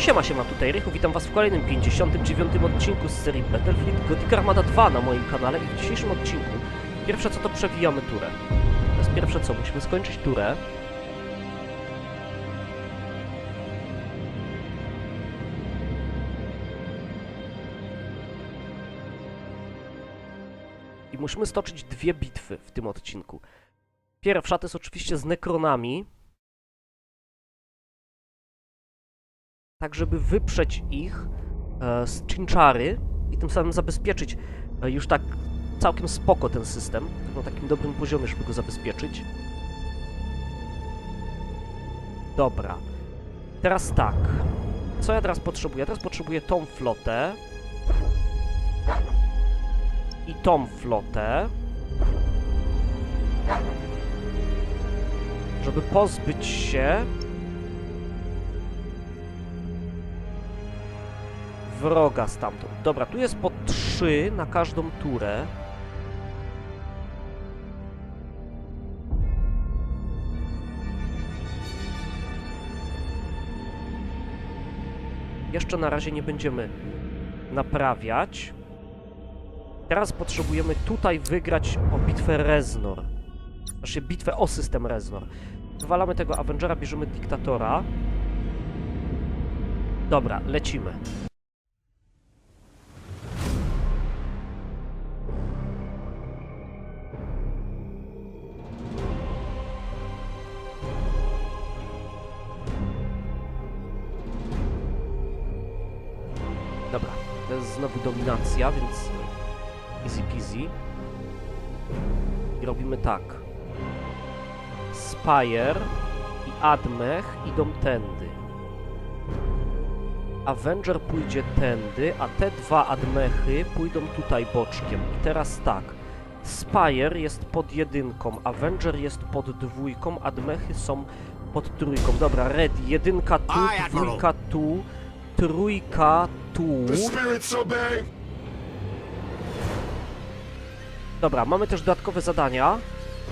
Siema, siema, tutaj Rychu, witam was w kolejnym 59 odcinku z serii Battlefield Gothic Armada 2 na moim kanale i w dzisiejszym odcinku pierwsze co to przewijamy turę. To jest pierwsze co, musimy skończyć turę. I musimy stoczyć dwie bitwy w tym odcinku. Pierwsza to jest oczywiście z Nekronami, tak żeby wyprzeć ich e, z Chinchary i tym samym zabezpieczyć e, już tak całkiem spoko ten system, na takim dobrym poziomie, żeby go zabezpieczyć. Dobra. Teraz tak. Co ja teraz potrzebuję? Ja teraz potrzebuję tą flotę. I tą flotę. Żeby pozbyć się wroga stamtąd. Dobra, tu jest po 3 na każdą turę. Jeszcze na razie nie będziemy naprawiać. Teraz potrzebujemy tutaj wygrać o bitwę Reznor. Znaczy bitwę o system Reznor. Wywalamy tego Avengera, bierzemy Diktatora. Dobra, lecimy. Spire i Admech idą tędy. Avenger pójdzie tędy, a te dwa Admechy pójdą tutaj boczkiem. I teraz tak. Spire jest pod jedynką, Avenger jest pod dwójką, Admechy są pod trójką. Dobra, Red, jedynka tu, dwójka tu, trójka tu. Dobra, mamy też dodatkowe zadania,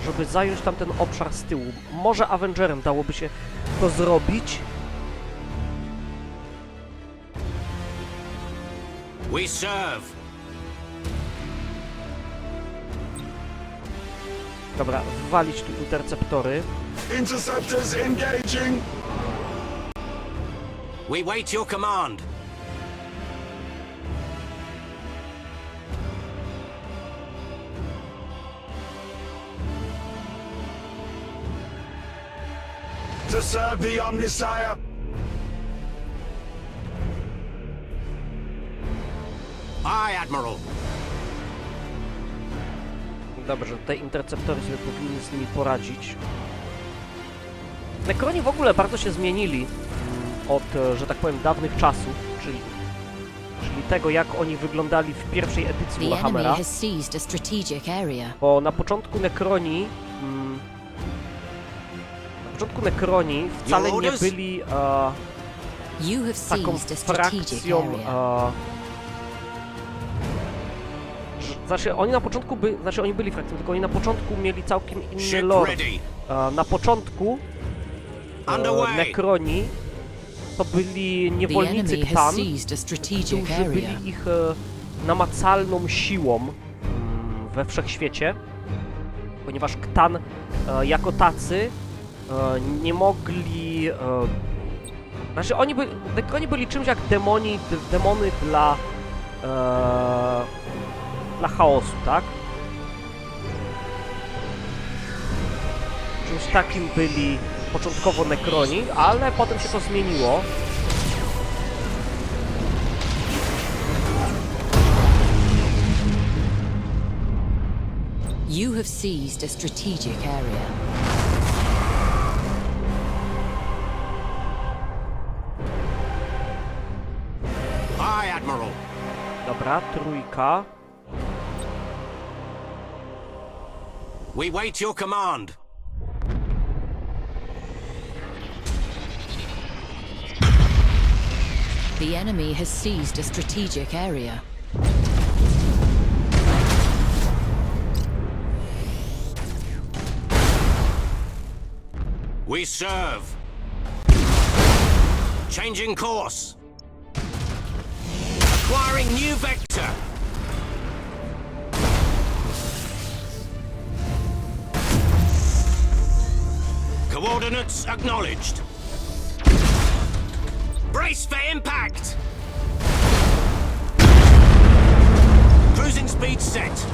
żeby zająć tamten obszar z tyłu. Może Avengerem dałoby się to zrobić. We serve! Dobra, wywalić tu interceptory. Interceptors engaging! We wait your command! To serve the Omnisire! Aye, Admiral! Dobrze, te interceptory sobie powinny z nimi poradzić. Nekroni w ogóle bardzo się zmienili mm, od, e, że tak powiem, dawnych czasów, czyli, czyli tego, jak oni wyglądali w pierwszej edycji The enemy Warhammera. has seized a strategic area. Bo na początku Nekroni. Na początku Nekroni wcale nie byli e, taką frakcją. E, znaczy, oni na początku by, znaczy oni byli frakcją, tylko oni na początku mieli całkiem inny lore. E, na początku e! Nekroni to byli niewolnicy Ktan, którzy byli ich e, namacalną siłą mm, we wszechświecie, ponieważ Ktan e, jako tacy nie mogli... E, znaczy oni, by, oni byli czymś jak demoni, demony dla e, dla chaosu, tak? Czymś takim byli początkowo Nekroni, ale potem się to zmieniło. You have seized a strategic area. Trójka. We wait your command! The enemy has seized a strategic area. We serve. Changing course. Acquiring new vector. Coordinates acknowledged. Brace for impact. Cruising speed set.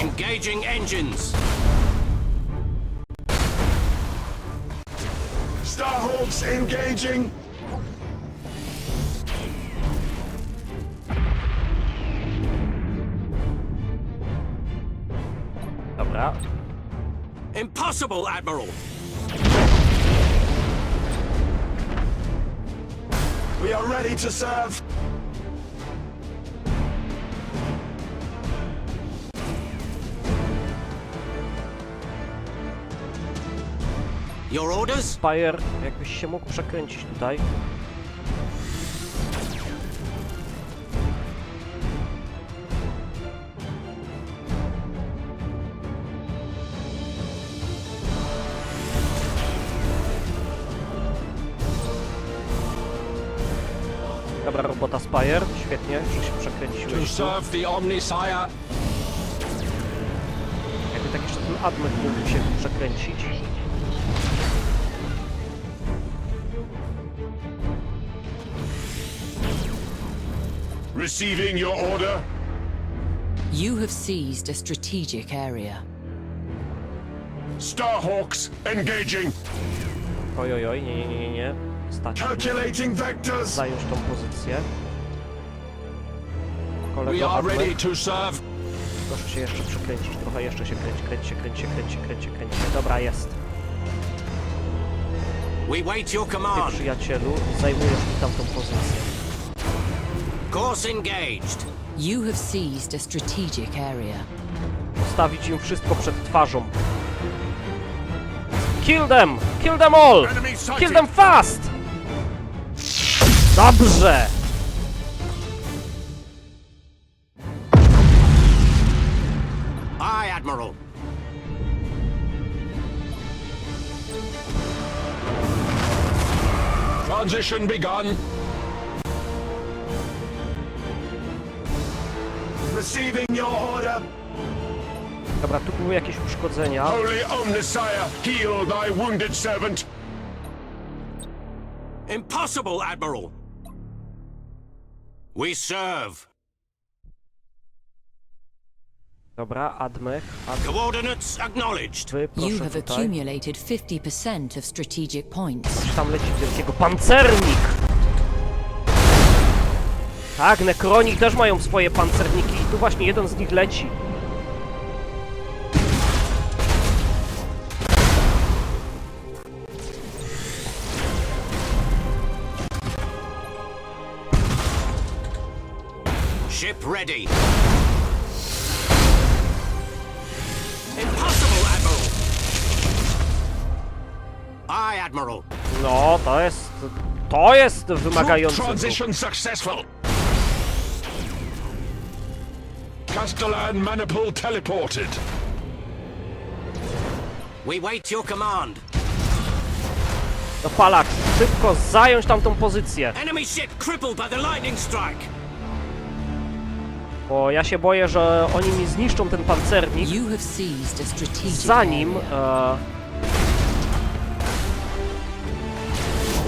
Engaging engines. Starhawks engaging. Dobra. Impossible, Admiral. We are ready to serve. Your orders? Spire, jakbyś się mógł przekręcić tutaj. Spire, świetnie, że się To przekręciłeś. tu. serve the Omnisire. Jakby tak jeszcze ten Admet mógł się przekręcić. Receiving your order. You have seized a strategic area. Starhawks engaging. Oj, oj, oj, nie, nie, nie, nie, nie. Stać. Calculating vectors. Zająć tą pozycję. We Kolego are ready Admet, to serve. proszę się jeszcze przekręcić. Trochę jeszcze się kręci, kręci się, kręci się, kręci się, kręci się, kręci się. Dobra, jest. We wait your Ty, command. przyjacielu, zajmujesz mi tamtą pozycję. Course engaged. You have seized a strategic area. Postawić im wszystko przed twarzą. Kill them! Kill them all! Kill them fast! Dobrze! Transition begun. Receiving your order. Dobra, tu były jakieś uszkodzenia. Holy Omnisire, heal thy wounded servant. Impossible, Admiral. We serve. Dobra, Admech, Ad... Coordinates acknowledged. wy, You proszę have tutaj. accumulated 50% of strategic points. Tam leci wielkiego pancernik! Tak, Necroni też mają swoje pancerniki i tu właśnie jeden z nich leci. Ship ready. Admiral. No, to jest... To jest wymagające. Transition successful. Castellan Maniple teleported. We wait your command. No palak, szybko zająć tamtą pozycję. Enemy ship crippled by the lightning strike. Bo ja się boję, że oni mi zniszczą ten pancernik, You have seized a strategic zanim... E,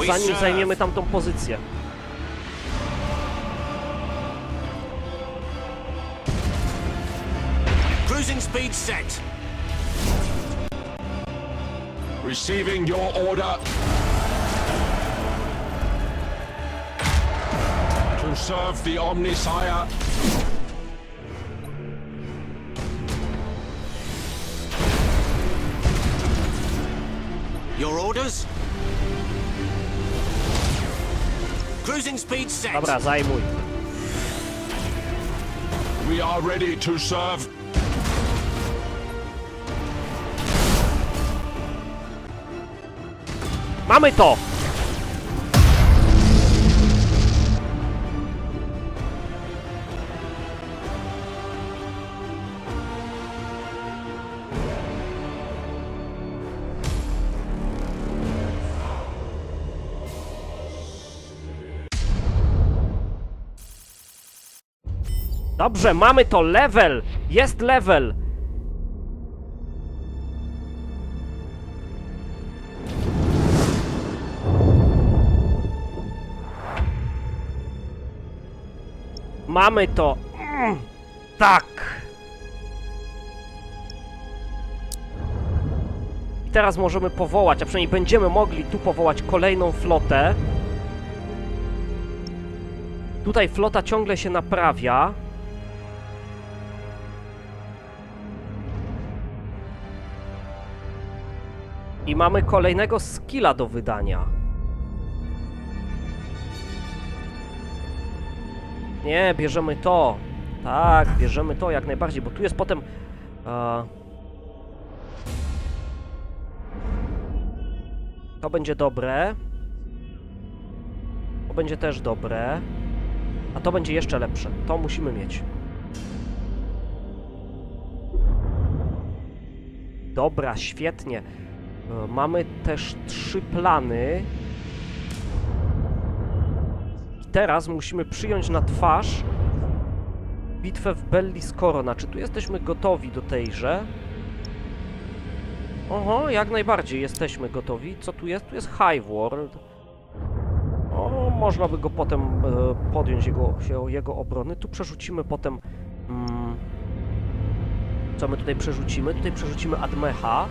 zanim zajmiemy tamtą pozycję. Cruising speed set. Receiving your order. To serve the Omnisire. Your orders? Cruising speed set. Dobra, zajmuj. We are ready to serve. Mamy to! Dobrze, mamy to, level! Jest level! Mamy to! Mm, tak! I teraz możemy powołać, a przynajmniej będziemy mogli tu powołać kolejną flotę. Tutaj flota ciągle się naprawia. I mamy kolejnego skilla do wydania. Nie, bierzemy to. Tak, bierzemy to jak najbardziej, bo tu jest potem... E... To będzie dobre. To będzie też dobre. A to będzie jeszcze lepsze. To musimy mieć. Dobra, świetnie. E, Mamy też trzy plany. I teraz musimy przyjąć na twarz bitwę w Bellis Corona. Czy tu jesteśmy gotowi do tejże? Oho, jak najbardziej jesteśmy gotowi. Co tu jest? Tu jest High World. O, można by go potem e, podjąć jego, jego obrony. Tu przerzucimy potem. Mm, co my tutaj przerzucimy? Tutaj przerzucimy Admecha.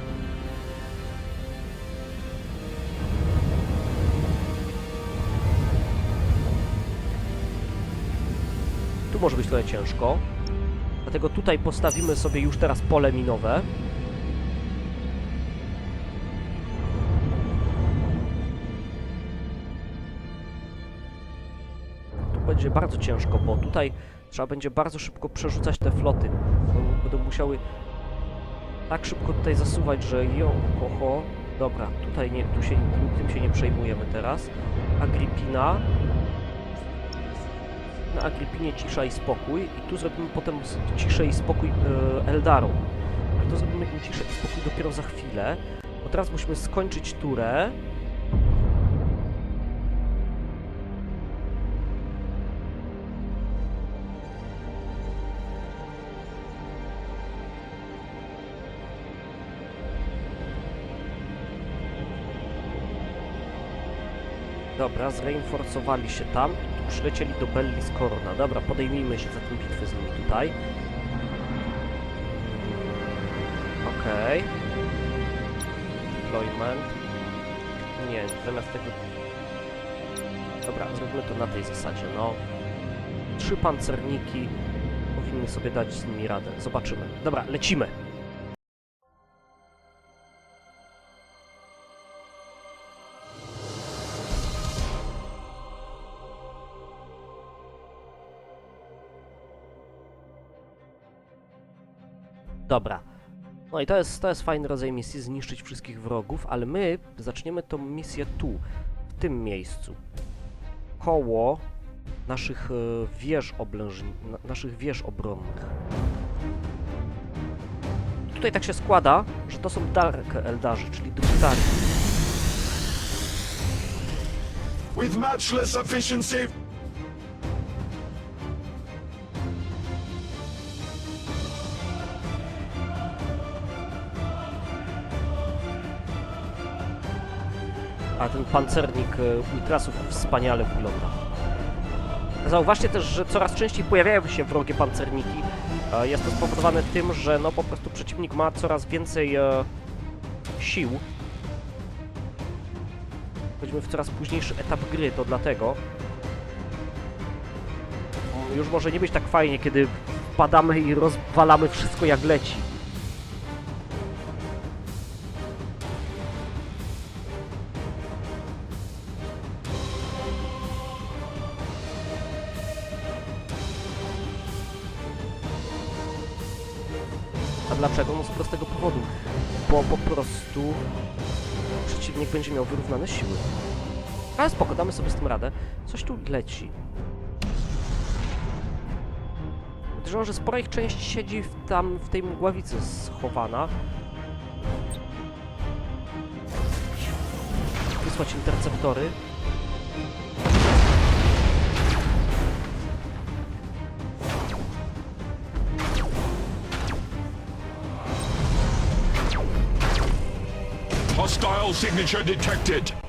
Tu może być trochę ciężko. Dlatego tutaj postawimy sobie już teraz pole minowe. Tu będzie bardzo ciężko, bo tutaj trzeba będzie bardzo szybko przerzucać te floty. Będą musiały tak szybko tutaj zasuwać, że jo, oho. Dobra, tutaj nie, tu się, tym się nie przejmujemy teraz. Agripina. Na Agripinie cisza i spokój i tu zrobimy potem ciszę i spokój e, Eldaru. Ale to zrobimy im ciszę i spokój dopiero za chwilę, bo teraz musimy skończyć turę. Dobra, zreinforcowali się tam przylecieli do Bellis Corona. Dobra, podejmijmy się za tę bitwę z nimi tutaj. Okej. Deployment. Nie, zamiast tego... Dobra, zrobimy to na tej zasadzie, no. Trzy pancerniki powinny sobie dać z nimi radę. Zobaczymy. Dobra, lecimy. Dobra. No i to jest, to jest fajny rodzaj misji, zniszczyć wszystkich wrogów, ale my zaczniemy tą misję tu, w tym miejscu. Koło naszych e, wież oblężni, na, naszych wież obronnych. Tutaj tak się składa, że to są Dark Eldarzy, czyli Druktari. With matchless efficiency, A ten pancernik e, Ultrasów wspaniale wygląda. Zauważcie też, że coraz częściej pojawiają się wrogie pancerniki. E, Jest to spowodowane tym, że no po prostu przeciwnik ma coraz więcej e, sił. Wchodzimy w coraz późniejszy etap gry, to dlatego. Już może nie być tak fajnie, kiedy wpadamy i rozwalamy wszystko jak leci. tym radę. Coś tu leci. Podejrzewam, że spora ich część siedzi w tam w tej mgławicy schowana. Wysłać interceptory. Hostile signature detected.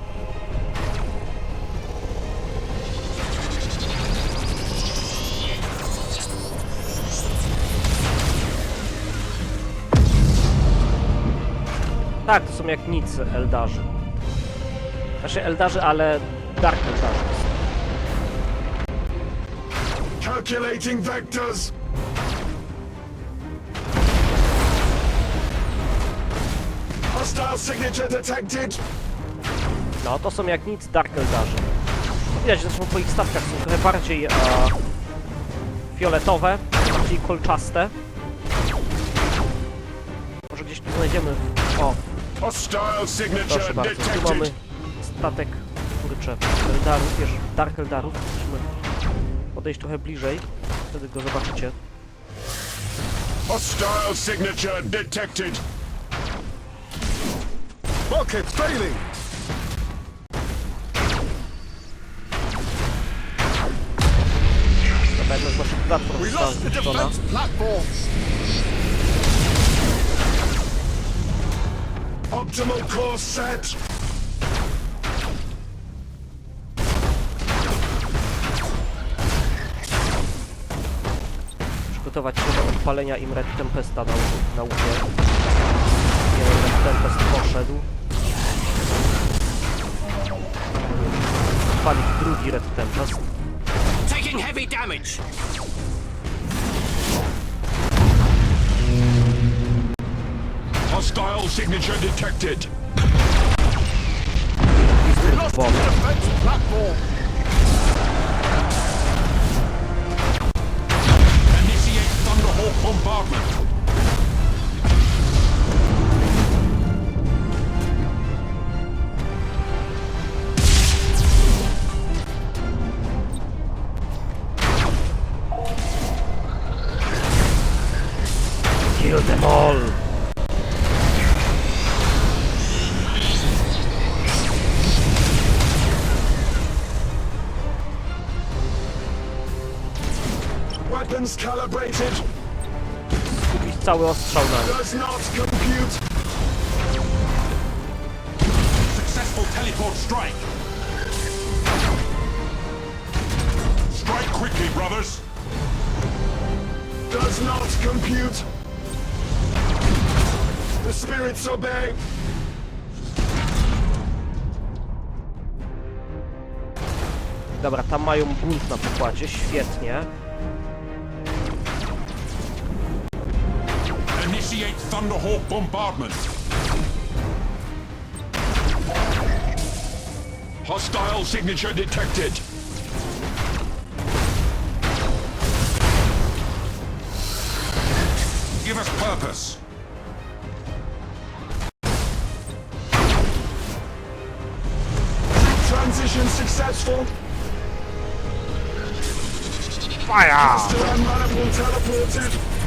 Tak, to są jak nic Eldarzy. Znaczy Eldarzy, ale Dark Eldarzy. Calculating vectors. Hostile signature detected. No, to są jak nic Dark Eldarzy. Widać, zresztą po ich stawkach są trochę bardziej e, fioletowe, bardziej kolczaste. Może gdzieś tu znajdziemy... O, proszę bardzo, tu mamy statek, kurczę, Eldarów, wiesz, Dark Eldarów. Musimy podejść trochę bliżej, wtedy go zobaczycie. Hostile signature detected. Rocket failing! Dobra, jedna z naszych platform We została lost the zniszczona. Optimal course set. przygotować się do odpalenia im Red Tempesta na, na łupie. Jeden Red Tempest poszedł. Odpalić drugi Red Tempest. Taking heavy damage. Hostile signature detected. Lost the defense platform! Initiate Thunderhawk bombardment. Weapons calibrated. Kupić cały ostrzał na. Does not compute. Successful teleport strike. Strike quickly, brothers. Does not compute. The spirits obey. Dobra, tam mają bunt na pokładzie, świetnie. Initiate Thunderhawk bombardment. Hostile signature detected. Give us purpose. Transition successful. Fire! Still teleported.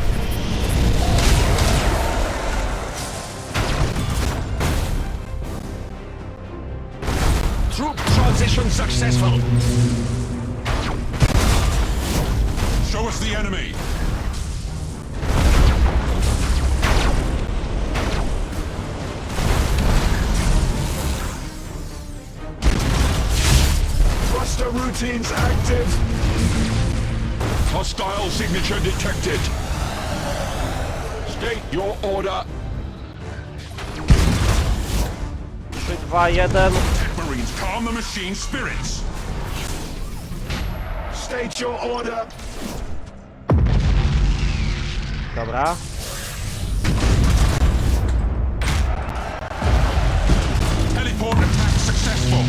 Troop transition successful. Show us the enemy. Thruster routines active. Hostile signature detected. State your order. 3, 2, 1. Marines, calm the machine spirits. State your order. Dobra. Teleport attack successful.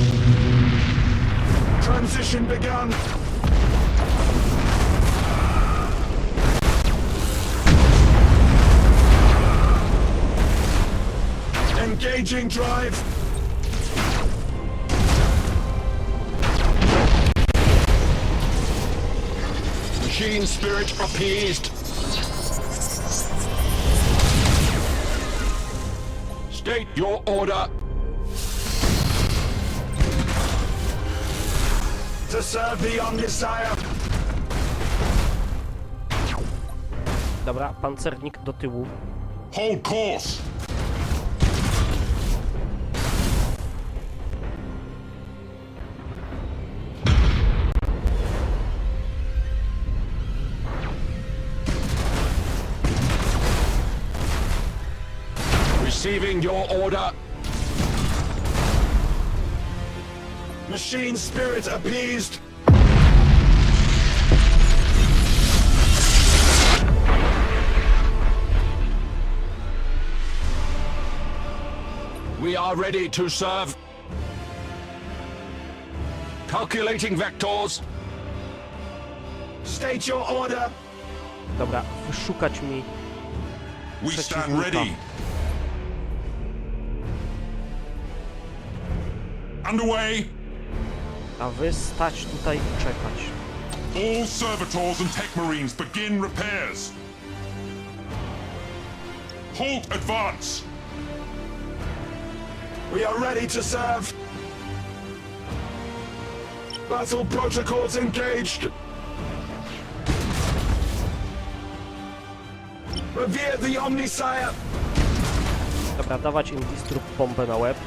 Transition begun. Engaging drive. Machine spirit appeased. State your order. To serve the Omnisire. Dobra, pancernik do tyłu. Hold course. Receiving your order. Machine spirit appeased. We are ready to serve. Calculating vectors. State your order. Dobra, wyszukać mi... We stand ready. Underway. A wy stać tutaj i czekać. All servitors and tech marines begin repairs. Halt advance. We are ready to serve. Battle protocols engaged. Revere the Omnisire. Dobra, dawać im disrupt bombę na łeb.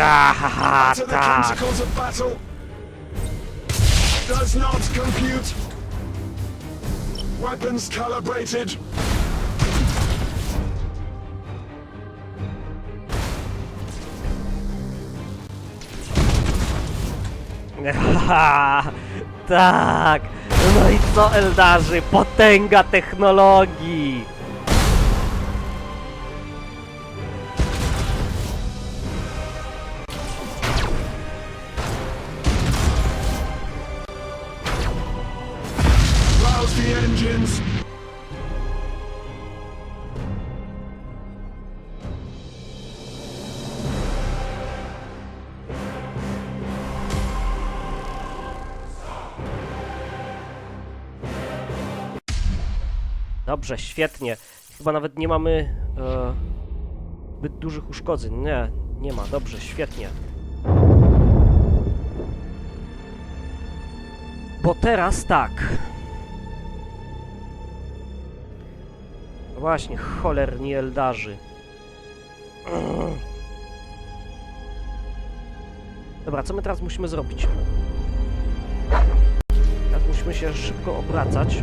Ahaha, to the tak! principles of battle. Does not compute. Weapons calibrated. Haha, tak! No i co, Eldarzy? Potęga technologii! Dobrze, świetnie. Chyba nawet nie mamy e, zbyt dużych uszkodzeń. Nie, nie ma. Dobrze, świetnie. Bo teraz tak. Właśnie, cholerni eldarzy. Dobra, co my teraz musimy zrobić? Teraz musimy się szybko obracać.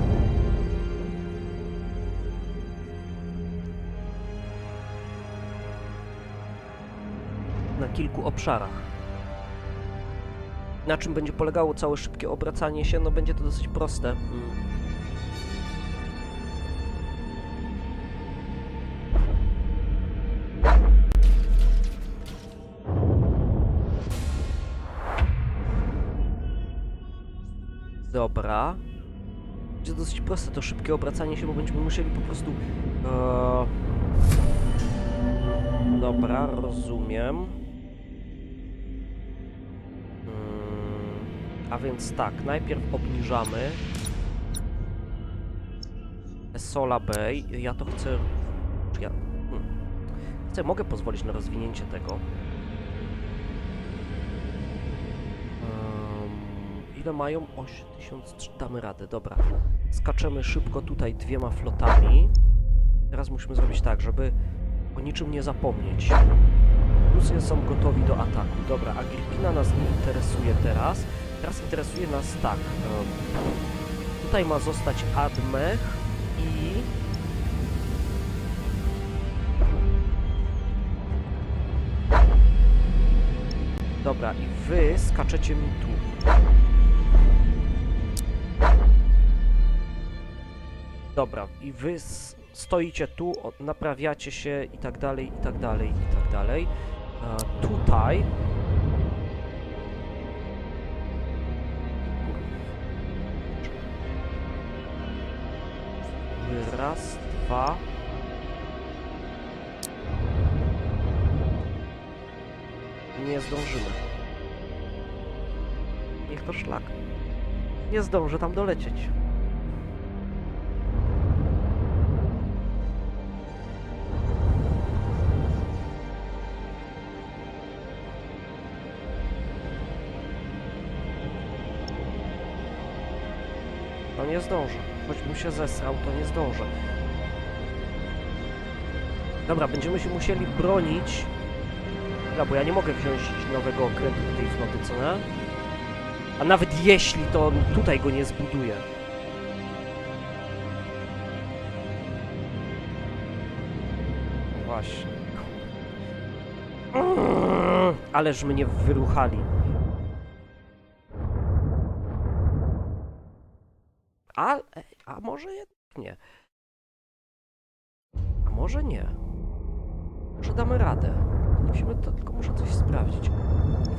Kilku obszarach. Na czym będzie polegało całe szybkie obracanie się? No będzie to dosyć proste. Dobra. Będzie dosyć proste to szybkie obracanie się, bo będziemy musieli po prostu... E... Dobra, rozumiem. Więc tak, najpierw obniżamy Sola Bay. Ja to chcę. Ja. Hmm. Chcę, mogę pozwolić na rozwinięcie tego. Em, ile mają? 8000. Damy radę, dobra. Skaczemy szybko tutaj dwiema flotami. Teraz musimy zrobić tak, żeby o niczym nie zapomnieć. Rusy są gotowi do ataku. Dobra, Agrippina nas nie interesuje teraz. Teraz interesuje nas tak. tutaj ma zostać Admech i... Dobra, i wy skaczecie mi tu. Dobra, i wy stoicie tu, naprawiacie się i tak dalej, i tak dalej, i tak dalej. E, tutaj... Raz, dwa... Nie zdążymy. Niech to szlak. Nie zdążę tam dolecieć. No nie zdążę. Choćbym się zesrał, to nie zdążę. Dobra, będziemy się musieli bronić. Dobra, bo ja nie mogę wziąć nowego okrętu do tej floty, co nie? A nawet jeśli, to tutaj go nie zbuduje. Właśnie. Ależ mnie wyruchali. A, a może jednak nie. A może nie. Może damy radę. Musimy to, tylko muszę coś sprawdzić.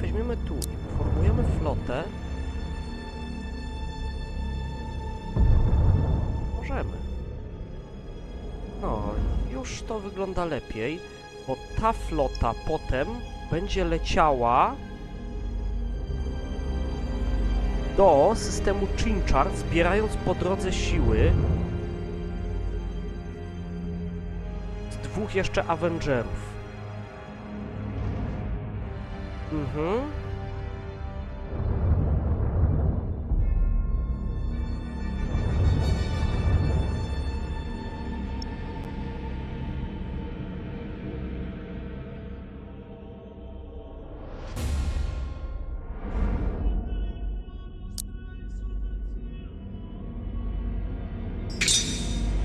Weźmiemy tu i formujemy flotę. Możemy. No, już to wygląda lepiej, bo ta flota potem będzie leciała do systemu Chinchar, zbierając po drodze siły z dwóch jeszcze Avengerów. Mhm.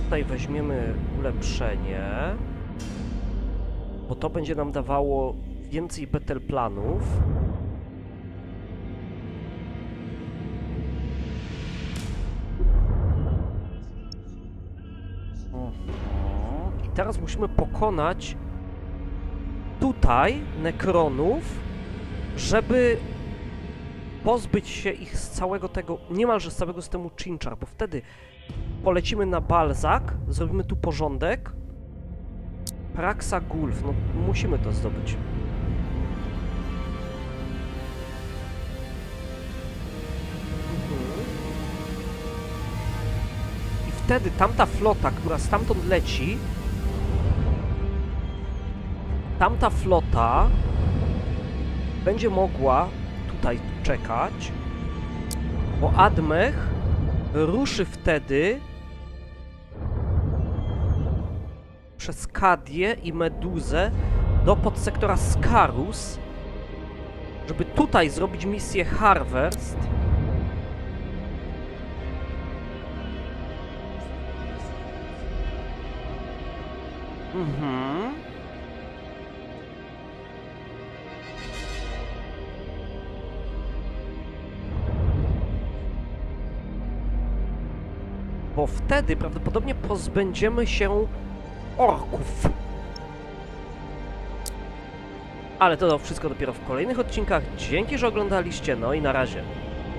Tutaj weźmiemy ulepszenie, bo to będzie nam dawało więcej battle planów. Mhm. I teraz musimy pokonać tutaj nekronów, żeby pozbyć się ich z całego tego, niemalże z całego systemu Chinchar, bo wtedy polecimy na Balzak, zrobimy tu porządek. Praxa Gulf, no musimy to zdobyć. Mhm. I wtedy tamta flota, która stamtąd leci, tamta flota będzie mogła tutaj czekać, bo Admech ruszy wtedy przez Kadię i Meduzę do podsektora Scarus, żeby tutaj zrobić misję Harvest. Mhm. Wtedy prawdopodobnie pozbędziemy się orków. Ale to wszystko dopiero w kolejnych odcinkach. Dzięki, że oglądaliście. No i na razie.